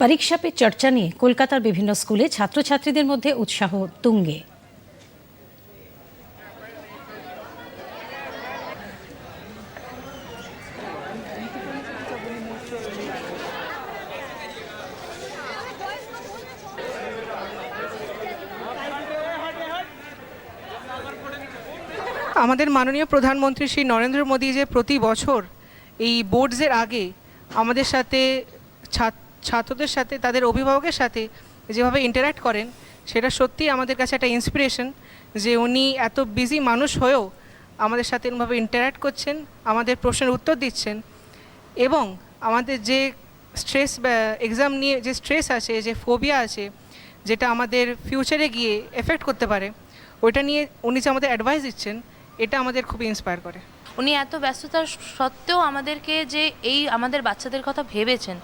পরীক্ষা পে চর্চা নিয়ে কলকাতার বিভিন্ন স্কুলে ছাত্রছাত্রীদের মধ্যে উৎসাহ তুঙ্গে। আমাদের মাননীয় প্রধানমন্ত্রী শ্রী নরেন্দ্র মোদী যে প্রতি বছর এই বোর্ডসের আগে আমাদের সাথে ছাত- ছাত্রদের সাথে, তাদের অভিভাবকের সাথে যেভাবে ইন্টারাক্ট করেন, সেটা সত্যিই আমাদের কাছে একটা ইন্সপিরেশন যে উনি এত বিজি মানুষ হয়েও আমাদের সাথে এরকমভাবে ইন্টারাক্ট করছেন, আমাদের প্রশ্নের উত্তর দিচ্ছেন এবং আমাদের যে স্ট্রেস এক্সাম নিয়ে যে স্ট্রেস আছে, যে ফোবিয়া আছে, যেটা আমাদের ফিউচারে গিয়ে এফেক্ট করতে পারে, ওইটা নিয়ে উনি যে আমাদের অ্যাডভাইস দিচ্ছেন, এটা আমাদের খুব ইন্সপায়ার করে। উনি এত ব্যস্ততার সত্ত্বেও আমাদেরকে যে এই আমাদের বাচ্চাদের কথা ভেবেছেন,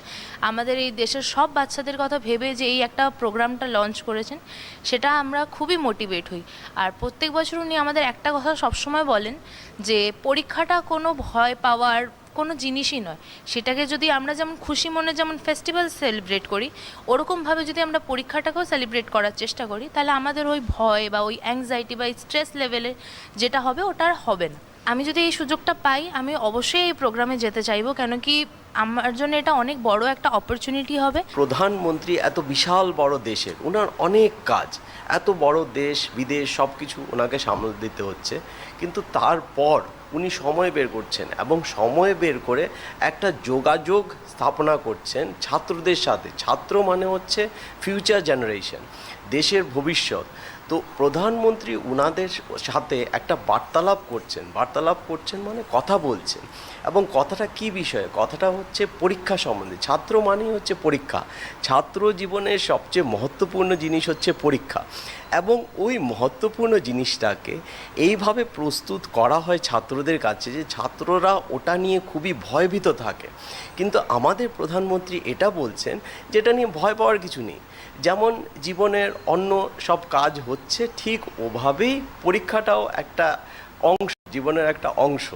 আমাদের এই দেশের সব বাচ্চাদের কথা ভেবে যে এই একটা প্রোগ্রামটা লঞ্চ করেছেন, সেটা আমরা খুবই মোটিভেট হই। আর প্রত্যেক বছর উনি আমাদের একটা কথা সবসময় বলেন যে পরীক্ষাটা কোনো ভয় পাওয়ার কোনো জিনিসই নয়। সেটাকে যদি আমরা যেমন খুশি মনে যেমন ফেস্টিভ্যাল সেলিব্রেট করি, ওরকমভাবে যদি আমরা পরীক্ষাটাকেও সেলিব্রেট করার চেষ্টা করি, তাহলে আমাদের ওই ভয় বা ওই অ্যাংজাইটি বা স্ট্রেস লেভেলে যেটা হবে, ওটা আর হবে না। আমি যদি এই সুযোগটা পাই আমি অবশ্যই এই প্রোগ্রামে যেতে চাইব। কেন কি আমার জন্য এটা অনেক বড় একটা অপরচুনিটি হবে। প্রধানমন্ত্রী এত বিশাল বড় দেশের ওনার অনেক কাজ। এত বড় দেশ, বিদেশ সব কিছু ওনাকে সামল দিতে হচ্ছে। কিন্তু তারপর উনি সময় বের করছেন এবং সময় বের করে একটা যোগাযোগ স্থাপনা করছেন ছাত্রদের সাথে। ছাত্র মানে হচ্ছে ফিউচার জেনারেশন দেশের ভবিষ্যৎ। তো প্রধানমন্ত্রী উনাদের সাথে একটা বার্তালাপ করছেন। বার্তালাপ করছেন মানে কথা বলছেন। এবং কথাটা কি বিষয়ে? কথাটা হচ্ছে পরীক্ষা সম্বন্ধে। ছাত্র মানেই হচ্ছে পরীক্ষা। ছাত্র জীবনের সবচেয়ে মহত্বপূর্ণ জিনিস হচ্ছে পরীক্ষা। এবং ওই মহত্বপূর্ণ জিনিসটাকে এইভাবে প্রস্তুত করা হয় ছাত্রদের কাছে যে ছাত্ররা ওটা নিয়ে খুবই ভয়ভীত থাকে। কিন্তু আমাদের প্রধানমন্ত্রী এটা বলছেন যেটা নিয়ে ভয় পাওয়ার কিছু নেই। যেমন জীবনের অন্য সব কাজ হচ্ছে ঠিক ওভাবেই পরীক্ষাটাও একটা অংশ, জীবনের একটা অংশ।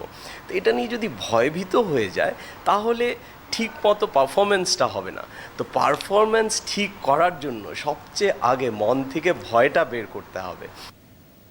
তো এটা নিয়ে যদি ভয়ভীত হয়ে যায়, তাহলে ঠিক মতো পারফরমেন্সটা হবে না। তো পারফরমেন্স ঠিক করার জন্য সবচেয়ে আগে মন থেকে ভয়টা বের করতে হবে।